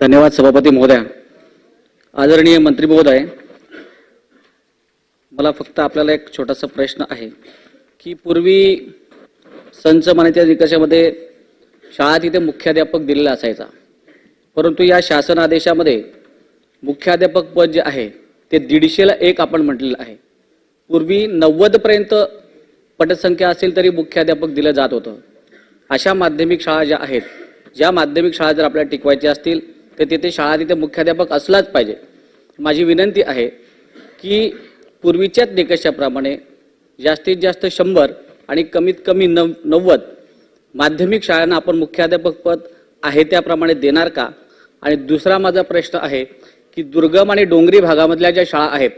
धन्यवाद सभापती महोदया. आदरणीय मंत्री महोदय मला फक्त आपल्याला एक छोटासा प्रश्न आहे की पूर्वी संच मान्यता निकषामध्ये शाळा तिथे मुख्याध्यापक दिलेला असायचा. परंतु या शासन आदेशामध्ये मुख्याध्यापक पद जे आहे ते दीडशेला एक आपण म्हटलेलं आहे. पूर्वी नव्वदपर्यंत पटसंख्या असेल तरी मुख्याध्यापक दिलं जात होतं. अशा माध्यमिक शाळा ज्या आहेत ज्या माध्यमिक शाळा जर आपल्याला टिकवायच्या असतील तर तिथे शाळा तिथे मुख्याध्यापक असलाच पाहिजे. माझी विनंती आहे की पूर्वीच्याच निकषाप्रमाणे जास्तीत जास्त शंभर आणि कमीत कमी नव नव्वद माध्यमिक शाळांना आपण मुख्याध्यापक पद आहे त्याप्रमाणे देणार का? आणि दुसरा माझा प्रश्न आहे की दुर्गम आणि डोंगरी भागामधल्या ज्या शाळा आहेत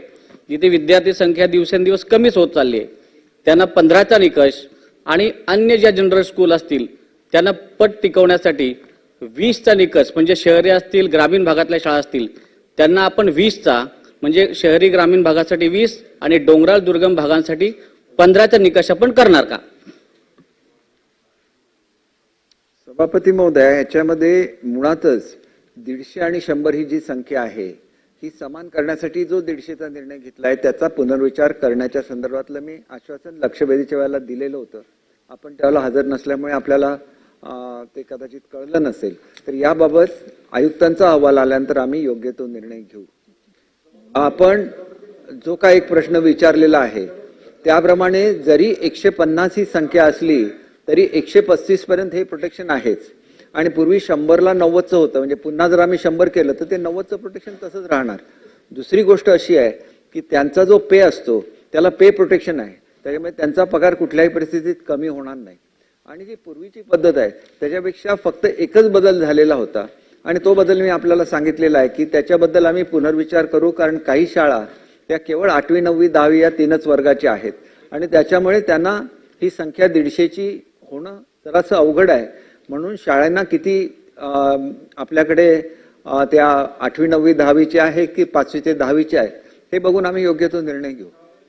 जिथे विद्यार्थी संख्या दिवसेंदिवस कमीच होत चालली आहे त्यांना पंधराचा निकष आणि अन्य ज्या जनरल स्कूल असतील त्यांना पट टिकवण्यासाठी वीसचा निकष म्हणजे शहरी असतील ग्रामीण भागातल्या शाळा असतील त्यांना आपण वीसचा म्हणजे शहरी ग्रामीण भागासाठी वीस आणि डोंगराळ दुर्गम भागांसाठी पंधराचा निकष आपण करणार का? सभापती महोदय याच्यामध्ये मुळातच दीडशे आणि शंभर ही जी संख्या आहे ही समान करण्यासाठी जो दीडशेचा निर्णय घेतलाय त्याचा पुनर्विचार करण्याच्या संदर्भातलं मी आश्वासन लक्षवेधीच्या वेळेला दिलेलं होतं. आपण त्याला हजर नसल्यामुळे आपल्याला ते कदाचित कळलं नसेल. तर याबाबत आयुक्तांचा अहवाल आल्यानंतर आम्ही योग्य तो निर्णय घेऊ. आपण जो काय एक प्रश्न विचारलेला आहे त्याप्रमाणे जरी एकशे पन्नास ही संख्या असली तरी एकशे पस्तीस पर्यंत हे प्रोटेक्शन आहेच. आणि पूर्वी शंभरला नव्वदचं होतं. म्हणजे पुन्हा जर आम्ही शंभर केलं तर ते नव्वदचं प्रोटेक्शन तसंच राहणार. दुसरी गोष्ट अशी आहे की त्यांचा जो पे असतो त्याला पे प्रोटेक्शन आहे. त्याच्यामुळे त्यांचा पगार कुठल्याही परिस्थितीत कमी होणार नाही. आणि जी पूर्वीची पद्धत आहे त्याच्यापेक्षा फक्त एकच बदल झालेला होता. आणि तो बदल मी आपल्याला सांगितलेला आहे की त्याच्याबद्दल आम्ही पुनर्विचार करू कारण काही शाळा त्या केवळ आठवी नववी दहावी या तीनच वर्गाच्या आहेत. आणि त्याच्यामुळे त्यांना ही संख्या दीडशेची होणं जरासं अवघड आहे. म्हणून शाळांना किती आपल्याकडे त्या आठवी नववी दहावीचे आहे की पाचवी ते दहावीचे आहे हे बघून आम्ही योग्य तो निर्णय घेऊ.